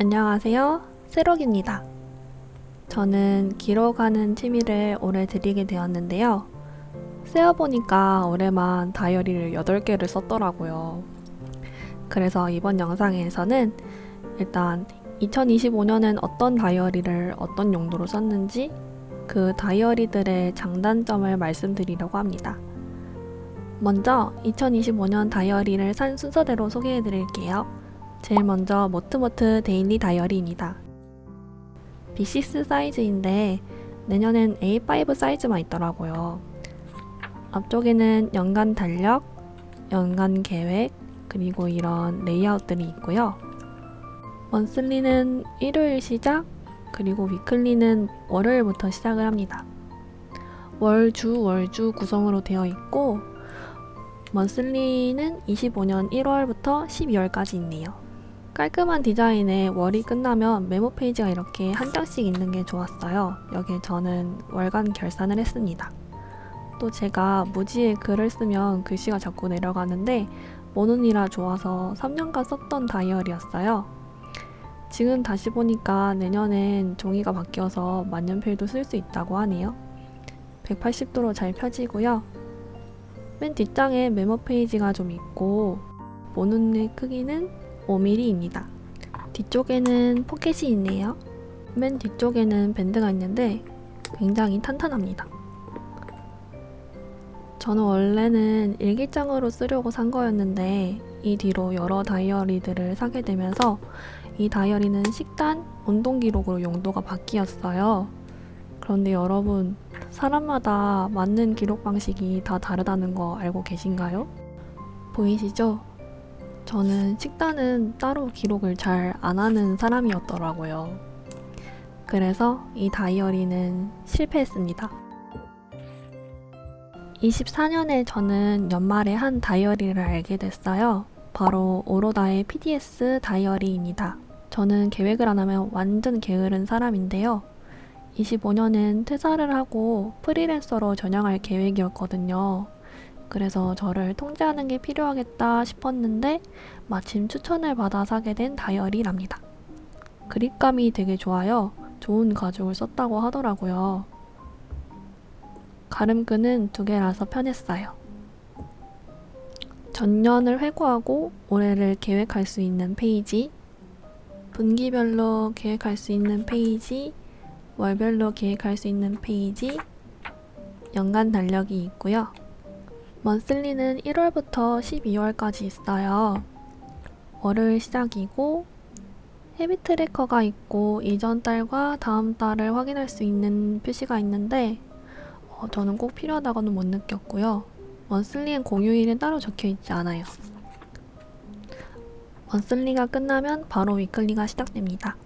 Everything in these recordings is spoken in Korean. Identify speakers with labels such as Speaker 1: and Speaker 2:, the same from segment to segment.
Speaker 1: 안녕하세요. 세록입니다. 저는 기록하는 취미를 오래 들이게 되었는데요. 세어보니까 올해만 다이어리를 8개를 썼더라고요. 그래서 이번 영상에서는 일단 2025년엔 어떤 다이어리를 어떤 용도로 썼는지 그 다이어리들의 장단점을 말씀드리려고 합니다. 먼저 2025년 다이어리를 산 순서대로 소개해 드릴게요. 제일 먼저 모트모트 데일리 다이어리입니다. B6 사이즈인데 내년엔 A5 사이즈만 있더라고요. 앞쪽에는 연간 달력, 연간 계획, 그리고 이런 레이아웃들이 있고요. 먼슬리는 일요일 시작, 그리고 위클리는 월요일부터 시작을 합니다. 월 주, 월주 구성으로 되어 있고, 먼슬리는 25년 1월부터 12월까지 있네요. 깔끔한 디자인에 월이 끝나면 메모 페이지가 이렇게 한 장씩 있는 게 좋았어요. 여기에 저는 월간 결산을 했습니다. 또 제가 무지에 글을 쓰면 글씨가 자꾸 내려가는데 모눈이라 좋아서 3년간 썼던 다이어리였어요. 지금 다시 보니까 내년엔 종이가 바뀌어서 만년필도 쓸 수 있다고 하네요. 180도로 잘 펴지고요. 맨 뒷장에 메모 페이지가 좀 있고 모눈의 크기는 5mm입니다. 뒤쪽에는 포켓이 있네요. 맨 뒤쪽에는 밴드가 있는데 굉장히 탄탄합니다. 저는 원래는 일기장으로 쓰려고 산 거였는데 이 뒤로 여러 다이어리들을 사게 되면서 이 다이어리는 식단, 운동 기록으로 용도가 바뀌었어요. 그런데 여러분, 사람마다 맞는 기록 방식이 다 다르다는 거 알고 계신가요? 보이시죠? 저는 식단은 따로 기록을 잘 안 하는 사람이었더라고요. 그래서 이 다이어리는 실패했습니다. 24년에 저는 연말에 한 다이어리를 알게 됐어요. 바로 오로다의 PDS 다이어리입니다. 저는 계획을 안 하면 완전 게으른 사람인데요. 25년엔 퇴사를 하고 프리랜서로 전향할 계획이었거든요. 그래서 저를 통제하는 게 필요하겠다 싶었는데 마침 추천을 받아 사게 된 다이어리랍니다. 그립감이 되게 좋아요. 좋은 가죽을 썼다고 하더라고요. 가름끈은 두 개라서 편했어요. 전년을 회고하고 올해를 계획할 수 있는 페이지, 분기별로 계획할 수 있는 페이지, 월별로 계획할 수 있는 페이지, 연간 달력이 있고요. 먼슬리는 1월부터 12월까지 있어요. 월요일 시작이고 헤비 트래커가 있고 이전 달과 다음 달을 확인할 수 있는 표시가 있는데 어, 저는 꼭 필요하다고는 못 느꼈고요. 먼슬리엔 공휴일은 따로 적혀 있지 않아요. 먼슬리가 끝나면 바로 위클리가 시작됩니다.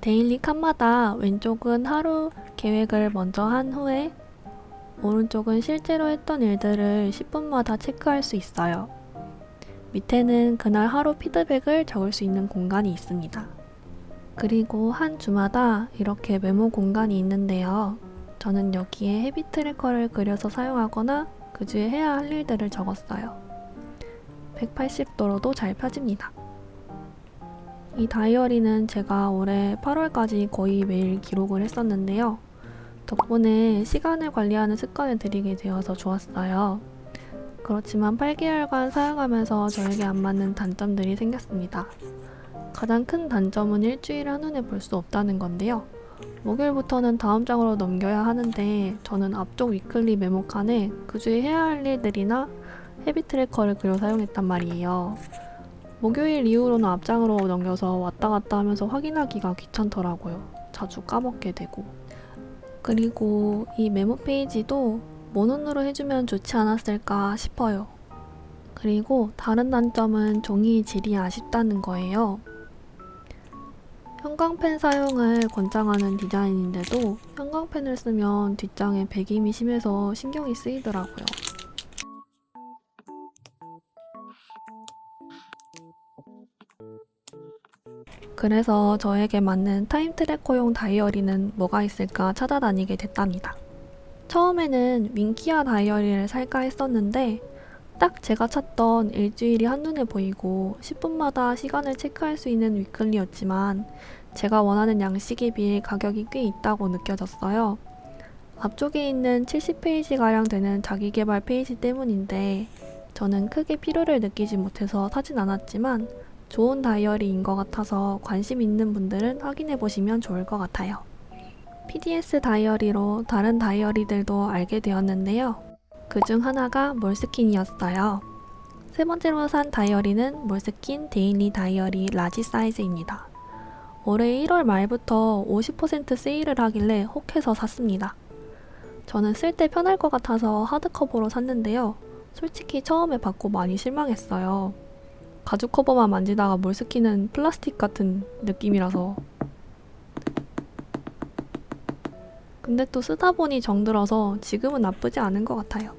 Speaker 1: 데일리 칸마다 왼쪽은 하루 계획을 먼저 한 후에 오른쪽은 실제로 했던 일들을 10분마다 체크할 수 있어요. 밑에는 그날 하루 피드백을 적을 수 있는 공간이 있습니다. 그리고 한 주마다 이렇게 메모 공간이 있는데요. 저는 여기에 헤비 트래커를 그려서 사용하거나 그 주에 해야 할 일들을 적었어요. 180도로도 잘 펴집니다. 이 다이어리는 제가 올해 8월까지 거의 매일 기록을 했었는데요. 덕분에 시간을 관리하는 습관을 들이게 되어서 좋았어요. 그렇지만 8개월간 사용하면서 저에게 안 맞는 단점들이 생겼습니다. 가장 큰 단점은 일주일을 한눈에 볼 수 없다는 건데요. 목요일부터는 다음 장으로 넘겨야 하는데 저는 앞쪽 위클리 메모칸에 그 주에 해야 할 일들이나 헤비 트래커를 그려 사용했단 말이에요. 목요일 이후로는 앞장으로 넘겨서 왔다 갔다 하면서 확인하기가 귀찮더라고요. 자주 까먹게 되고. 그리고 이 메모 페이지도 모눈으로 해주면 좋지 않았을까 싶어요. 그리고 다른 단점은 종이 질이 아쉽다는 거예요. 형광펜 사용을 권장하는 디자인인데도 형광펜을 쓰면 뒷장에 배김이 심해서 신경이 쓰이더라고요. 그래서 저에게 맞는 타임 트래커용 다이어리는 뭐가 있을까 찾아다니게 됐답니다. 처음에는 윙키아 다이어리를 살까 했었는데 딱 제가 찾던 일주일이 한눈에 보이고 10분마다 시간을 체크할 수 있는 위클리였지만 제가 원하는 양식에 비해 가격이 꽤 있다고 느껴졌어요. 앞쪽에 있는 70페이지가량 되는 자기개발 페이지 때문인데 저는 크게 필요를 느끼지 못해서 사진 않았지만 좋은 다이어리인 것 같아서 관심 있는 분들은 확인해 보시면 좋을 것 같아요. PDS 다이어리로 다른 다이어리들도 알게 되었는데요. 그 중 하나가 몰스킨이었어요. 세 번째로 산 다이어리는 몰스킨 데일리 다이어리 라지 사이즈입니다. 올해 1월 말부터 50% 세일을 하길래 혹해서 샀습니다. 저는 쓸 때 편할 것 같아서 하드커버로 샀는데요. 솔직히 처음에 받고 많이 실망했어요. 가죽 커버만 만지다가 몰스킨은 플라스틱 같은 느낌이라서. 근데 또 쓰다 보니 정들어서 지금은 나쁘지 않은 것 같아요.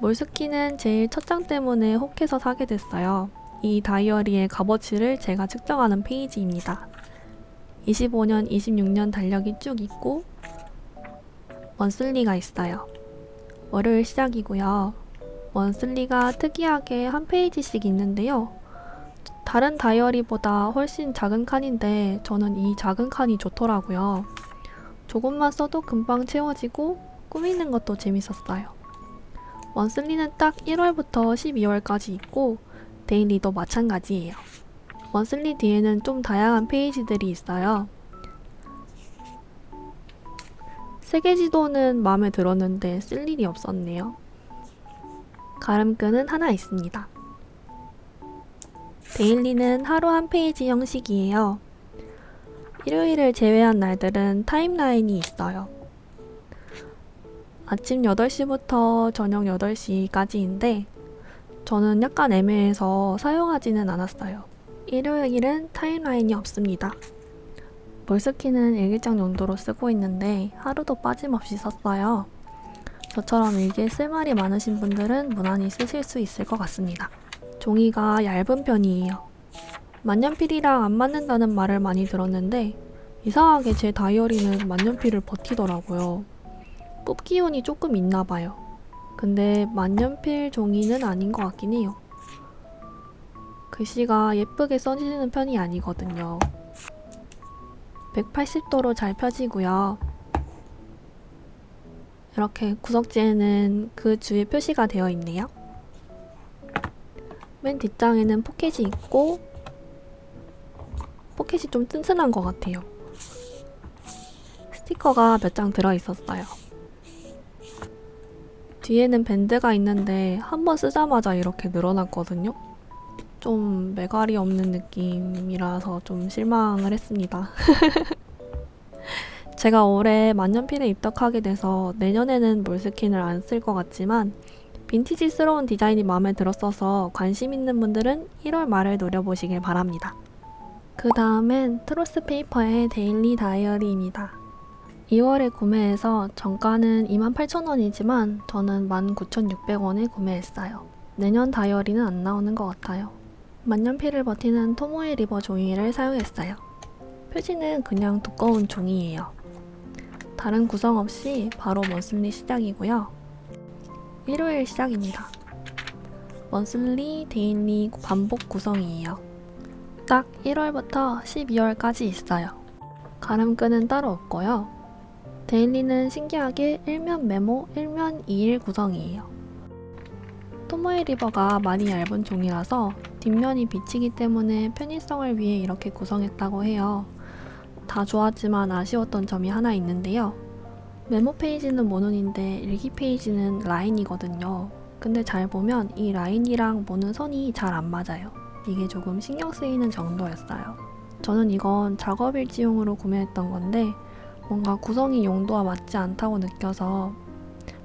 Speaker 1: 몰스킨은 제일 첫 장 때문에 혹해서 사게 됐어요. 이 다이어리의 값어치를 제가 측정하는 페이지입니다. 25년, 26년 달력이 쭉 있고 원슬리가 있어요. 월요일 시작이고요. 원슬리가 특이하게 한 페이지씩 있는데요. 다른 다이어리보다 훨씬 작은 칸인데 저는 이 작은 칸이 좋더라고요. 조금만 써도 금방 채워지고 꾸미는 것도 재밌었어요. 원슬리는 딱 1월부터 12월까지 있고 데일리도 마찬가지예요. 원슬리 뒤에는 좀 다양한 페이지들이 있어요. 세계지도는 마음에 들었는데 쓸 일이 없었네요. 가름끈은 하나 있습니다. 데일리는 하루 한 페이지 형식이에요. 일요일을 제외한 날들은 타임라인이 있어요. 아침 8시부터 저녁 8시까지인데 저는 약간 애매해서 사용하지는 않았어요. 일요일은 타임라인이 없습니다. 몰스킨은 일기장 용도로 쓰고 있는데 하루도 빠짐없이 썼어요. 저처럼 일기에 쓸 말이 많으신 분들은 무난히 쓰실 수 있을 것 같습니다. 종이가 얇은 편이에요. 만년필이랑 안 맞는다는 말을 많이 들었는데 이상하게 제 다이어리는 만년필을 버티더라고요. 뽑기 운이 조금 있나 봐요. 근데 만년필 종이는 아닌 것 같긴 해요. 글씨가 예쁘게 써지는 편이 아니거든요. 180도로 잘 펴지고요. 이렇게 구석지에는 그 주에 표시가 되어 있네요. 맨 뒷장에는 포켓이 있고 포켓이 좀 튼튼한 것 같아요. 스티커가 몇 장 들어 있었어요. 뒤에는 밴드가 있는데 한 번 쓰자마자 이렇게 늘어났거든요. 좀 매갈이 없는 느낌이라서 좀 실망을 했습니다. 제가 올해 만년필에 입덕하게 돼서 내년에는 몰스킨을 안 쓸 것 같지만 빈티지스러운 디자인이 마음에 들었어서 관심 있는 분들은 1월 말을 노려보시길 바랍니다. 그 다음엔 트로스 페이퍼의 데일리 다이어리입니다. 2월에 구매해서 정가는 28,000원이지만 저는 19,600원에 구매했어요. 내년 다이어리는 안 나오는 것 같아요. 만년필을 버티는 토모에 리버 종이를 사용했어요. 표지는 그냥 두꺼운 종이에요. 다른 구성 없이 바로 먼슬리 시작이고요. 일요일 시작입니다. 먼슬리, 데일리 반복 구성이에요. 딱 1월부터 12월까지 있어요. 가름끈은 따로 없고요. 데일리는 신기하게 일면 메모, 일면 2일 구성이에요. 토모에 리버가 많이 얇은 종이라서 뒷면이 비치기 때문에 편의성을 위해 이렇게 구성했다고 해요. 다 좋았지만 아쉬웠던 점이 하나 있는데요. 메모 페이지는 모눈인데 일기 페이지는 라인이거든요. 근데 잘 보면 이 라인이랑 모는 선이 잘 안 맞아요. 이게 조금 신경 쓰이는 정도였어요. 저는 이건 작업 일지용으로 구매했던 건데 뭔가 구성이 용도와 맞지 않다고 느껴서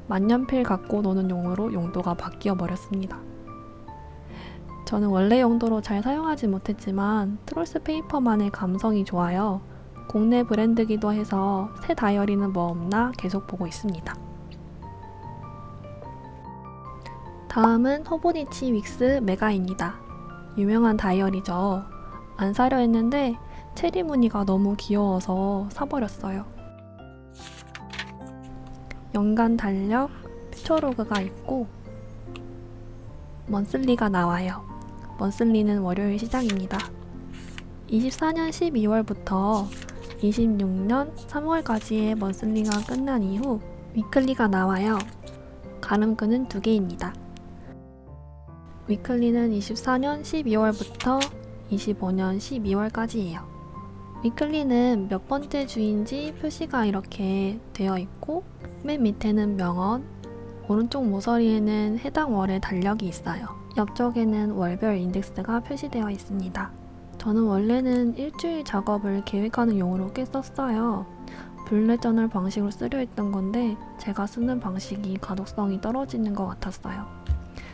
Speaker 1: 만년필 갖고 노는 용으로 용도가 바뀌어 버렸습니다. 저는 원래 용도로 잘 사용하지 못했지만 트롤스 페이퍼만의 감성이 좋아요. 국내 브랜드기도 해서 새 다이어리는 뭐 없나 계속 보고 있습니다. 다음은 호보니치 윅스 메가입니다. 유명한 다이어리죠. 안 사려 했는데 체리 무늬가 너무 귀여워서 사버렸어요. 연간 달력, 퓨처로그가 있고 먼슬리가 나와요. 먼슬리는 월요일 시작입니다. 24년 12월부터 26년 3월까지의 먼슬리가 끝난 이후 위클리가 나와요. 가름끈은 두 개입니다. 위클리는 24년 12월부터 25년 12월까지예요. 위클리는 몇 번째 주인지 표시가 이렇게 되어 있고 맨 밑에는 명언, 오른쪽 모서리에는 해당 월의 달력이 있어요. 옆쪽에는 월별 인덱스가 표시되어 있습니다. 저는 원래는 일주일 작업을 계획하는 용으로 꽤 썼어요. 블랙 저널 방식으로 쓰려 했던 건데 제가 쓰는 방식이 가독성이 떨어지는 것 같았어요.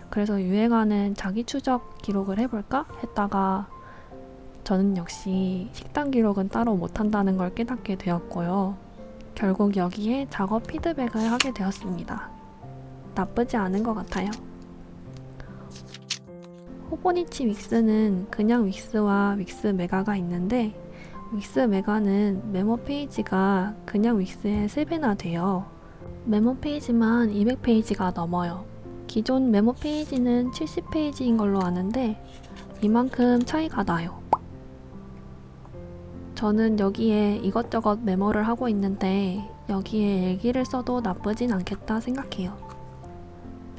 Speaker 1: 그래서 유행하는 자기 추적 기록을 해볼까 했다가 저는 역시 식단 기록은 따로 못한다는 걸 깨닫게 되었고요. 결국 여기에 작업 피드백을 하게 되었습니다. 나쁘지 않은 것 같아요. 호보니치 윅스는 그냥 윅스와 윅스 메가가 있는데 윅스 메가는 메모 페이지가 그냥 윅스의 3배나 돼요. 메모 페이지만 200페이지가 넘어요. 기존 메모 페이지는 70페이지인 걸로 아는데 이만큼 차이가 나요. 저는 여기에 이것저것 메모를 하고 있는데 여기에 일기를 써도 나쁘진 않겠다 생각해요.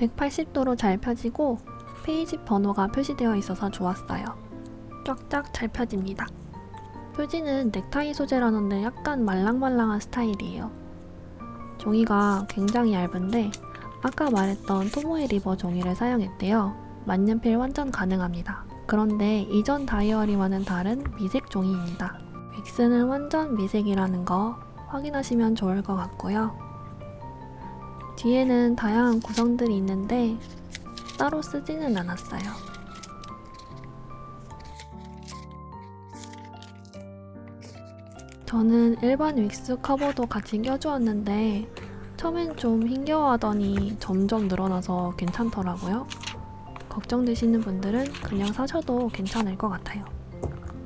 Speaker 1: 180도로 잘 펴지고 페이지 번호가 표시되어 있어서 좋았어요. 쫙쫙 잘 펴집니다. 표지는 넥타이 소재라는데 약간 말랑말랑한 스타일이에요. 종이가 굉장히 얇은데 아까 말했던 토모에 리버 종이를 사용했대요. 만년필 완전 가능합니다. 그런데 이전 다이어리와는 다른 미색 종이입니다. 윅스는 완전 미색이라는 거 확인하시면 좋을 것 같고요. 뒤에는 다양한 구성들이 있는데 따로 쓰지는 않았어요. 저는 일반 윅스 커버도 같이 껴주었는데 처음엔 좀 힘겨워하더니 점점 늘어나서 괜찮더라고요. 걱정되시는 분들은 그냥 사셔도 괜찮을 것 같아요.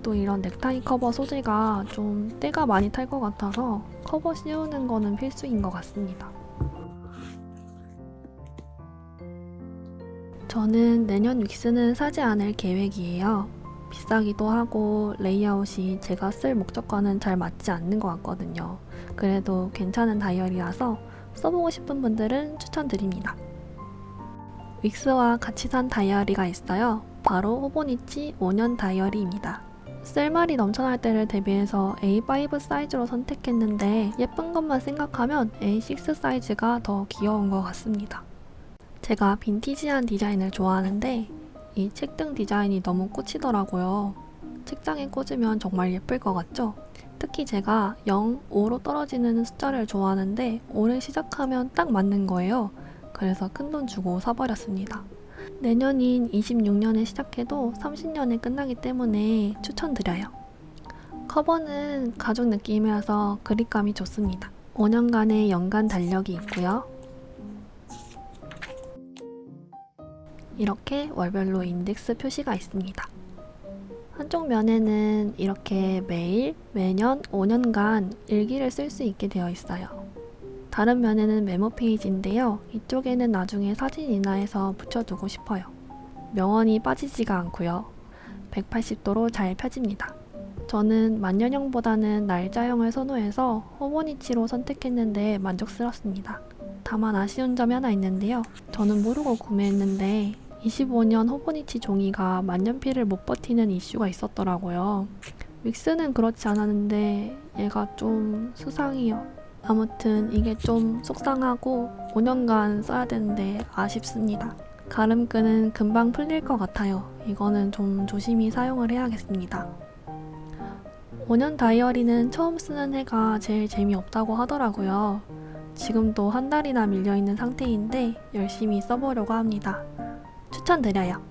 Speaker 1: 또 이런 넥타이 커버 소재가 좀 때가 많이 탈 것 같아서 커버 씌우는 거는 필수인 것 같습니다. 저는 내년 윅스는 사지 않을 계획이에요. 비싸기도 하고 레이아웃이 제가 쓸 목적과는 잘 맞지 않는 것 같거든요. 그래도 괜찮은 다이어리라서 써보고 싶은 분들은 추천드립니다. 윅스와 같이 산 다이어리가 있어요. 바로 호보니치 5년 다이어리입니다. 쓸말이 넘쳐날 때를 대비해서 A5 사이즈로 선택했는데 예쁜 것만 생각하면 A6 사이즈가 더 귀여운 것 같습니다. 제가 빈티지한 디자인을 좋아하는데 이 책등 디자인이 너무 꽂히더라고요. 책장에 꽂으면 정말 예쁠 것 같죠? 특히 제가 0, 5로 떨어지는 숫자를 좋아하는데 5를 시작하면 딱 맞는 거예요. 그래서 큰 돈 주고 사버렸습니다. 내년인 26년에 시작해도 30년에 끝나기 때문에 추천드려요. 커버는 가죽 느낌이라서 그립감이 좋습니다. 5년간의 연간 달력이 있고요. 이렇게 월별로 인덱스 표시가 있습니다. 한쪽 면에는 이렇게 매일, 매년 5년간 일기를 쓸 수 있게 되어 있어요. 다른 면에는 메모 페이지인데요. 이쪽에는 나중에 사진이나 해서 붙여두고 싶어요. 명언이 빠지지가 않고요. 180도로 잘 펴집니다. 저는 만년형보다는 날짜형을 선호해서 호보니치로 선택했는데 만족스럽습니다. 다만 아쉬운 점이 하나 있는데요. 저는 모르고 구매했는데 25년 호보니치 종이가 만년필을 못 버티는 이슈가 있었더라고요. 윅스는 그렇지 않았는데 얘가 좀 수상해요. 아무튼 이게 좀 속상하고 5년간 써야 되는데 아쉽습니다. 가름끈은 금방 풀릴 것 같아요. 이거는 좀 조심히 사용을 해야겠습니다. 5년 다이어리는 처음 쓰는 해가 제일 재미없다고 하더라고요. 지금도 한 달이나 밀려있는 상태인데 열심히 써보려고 합니다. 추천드려요.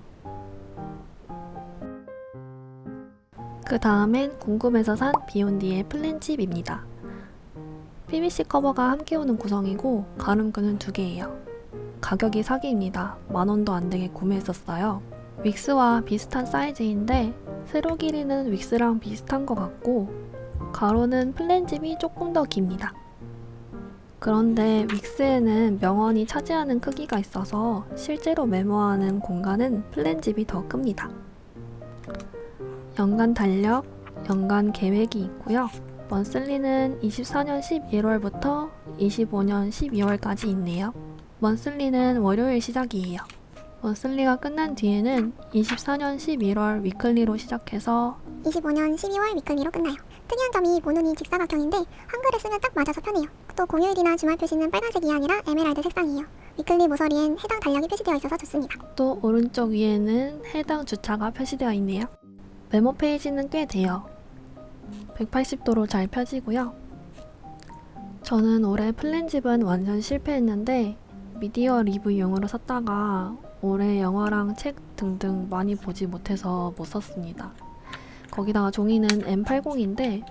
Speaker 1: 그 다음엔 궁금해서 산 비욘디의 플랜칩입니다. PVC 커버가 함께 오는 구성이고 가름끈은 두 개예요. 가격이 사기입니다. 만 원도 안 되게 구매했었어요. 윅스와 비슷한 사이즈인데 세로 길이는 윅스랑 비슷한 것 같고 가로는 플랜집이 조금 더 깁니다. 그런데 윅스에는 명언이 차지하는 크기가 있어서 실제로 메모하는 공간은 플랜집이 더 큽니다. 연간 달력, 연간 계획이 있고요. 먼슬리는 24년 11월부터 25년 12월까지 있네요. 먼슬리는 월요일 시작이에요. 먼슬리가 끝난 뒤에는 24년 11월 위클리로 시작해서
Speaker 2: 25년 12월 위클리로 끝나요. 특이한 점이 모눈이 직사각형인데 한글을 쓰면 딱 맞아서 편해요. 또 공휴일이나 주말 표시는 빨간색이 아니라 에메랄드 색상이에요. 위클리 모서리엔 해당 달력이 표시되어 있어서 좋습니다.
Speaker 1: 또 오른쪽 위에는 해당 주차가 표시되어 있네요. 메모 페이지는 꽤 돼요. 180도로 잘 펴지고요. 저는 올해 플랜집은 완전 실패했는데 미디어 리뷰용으로 샀다가 올해 영화랑 책 등등 많이 보지 못해서 못 썼습니다. 거기다가 종이는 M80인데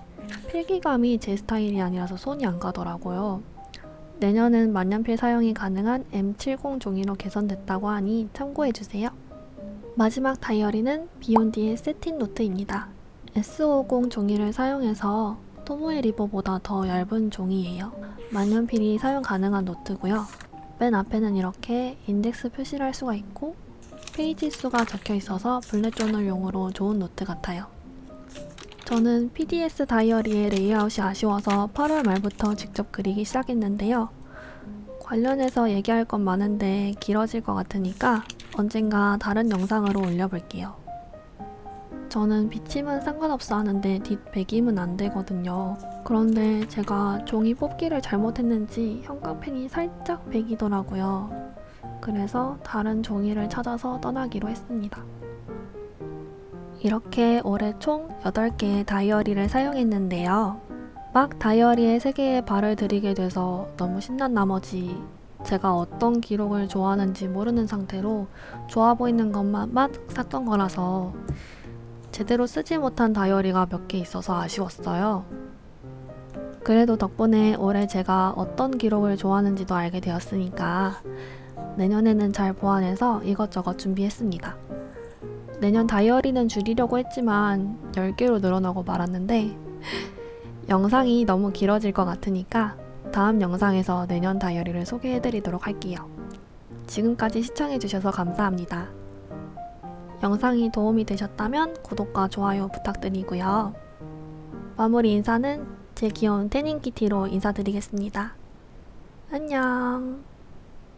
Speaker 1: 필기감이 제 스타일이 아니라서 손이 안 가더라고요. 내년은 만년필 사용이 가능한 M70 종이로 개선됐다고 하니 참고해주세요. 마지막 다이어리는 비욘디의 세틴 노트입니다. S50 종이를 사용해서 토모에 리버보다 더 얇은 종이에요. 만년필이 사용 가능한 노트고요. 맨 앞에는 이렇게 인덱스 표시를 할 수가 있고 페이지 수가 적혀 있어서 블랙 저널용으로 좋은 노트 같아요. 저는 PDS 다이어리의 레이아웃이 아쉬워서 8월 말부터 직접 그리기 시작했는데요. 관련해서 얘기할 건 많은데 길어질 것 같으니까 언젠가 다른 영상으로 올려볼게요. 저는 비침은 상관없어 하는데 뒷배김은 안 되거든요. 그런데 제가 종이 뽑기를 잘못했는지 형광펜이 살짝 배기더라고요. 그래서 다른 종이를 찾아서 떠나기로 했습니다. 이렇게 올해 총 8개의 다이어리를 사용했는데요. 막 다이어리에 3개의 발을 들이게 돼서 너무 신난 나머지 제가 어떤 기록을 좋아하는지 모르는 상태로 좋아 보이는 것만 막 샀던 거라서 제대로 쓰지 못한 다이어리가 몇 개 있어서 아쉬웠어요. 그래도 덕분에 올해 제가 어떤 기록을 좋아하는지도 알게 되었으니까 내년에는 잘 보완해서 이것저것 준비했습니다. 내년 다이어리는 줄이려고 했지만 10개로 늘어나고 말았는데 영상이 너무 길어질 것 같으니까 다음 영상에서 내년 다이어리를 소개해드리도록 할게요. 지금까지 시청해주셔서 감사합니다. 영상이 도움이 되셨다면 구독과 좋아요 부탁드리고요. 마무리 인사는 제 귀여운 태닝 키티로 인사드리겠습니다. 안녕.